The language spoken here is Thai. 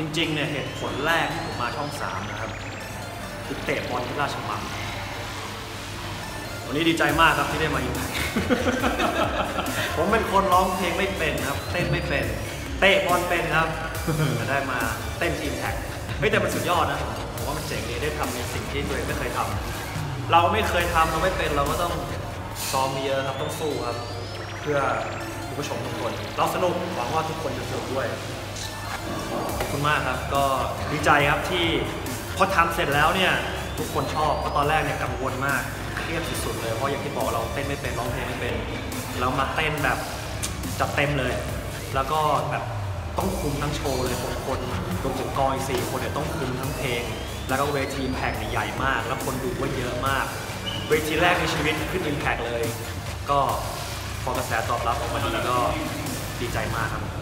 จริงๆเนี่ยเหตุผลแรกที่ผมมาช่องสามนะครับคือเตะบอลที่ราชมังวันนี้ดีใจมากครับที่ได้มาอิมแพคผมเป็นคนร้องเพลงไม่เป็นครับ เต้นไม่เป็น เตะบอลเป็นครับแต่ได้มาเต้นทีมแท็กเฮ้ยแต่มันสุดยอดนะผมว่ามันเจ๋งดีได้ทำในสิ่งที่ตัวเองไม่เคยทำเราไม่เคยทำเราไม่เป็นเราก็ต้องซ้อมเยอะครับต้องสู้ครับ เพื่อคุณผู้ชมทุกคน เราสนุกหวังว่าทุกคนจะสนุกด้วย ขอบคุณมากครับ ก็ดีใจครับที่พอทำเสร็จแล้วเนี่ยทุกคนชอบเพราะตอนแรกเนี่ยกังวลมากเครียดสุดๆเลย เพราะอย่างที่บอกเราเต้นไม่เป็นร้องเพลงไม่เป็นเรามาเต้นแบบจัดเต็มเลย แล้วก็แบบต้องคุมทั้งโชว์เลยหกคนรวมถึงกองอีกสี่คนเนี่ยต้องคุมทั้งเพลง แล้วก็เวทีแพกเนี่ยใหญ่มาก แล้วคนดูก็เยอะมาก เวทีแรกในชีวิตขึ้นอิมแพกเลย ก็พอกระแสตอบรับออกมาดีก็ดีใจมากครับ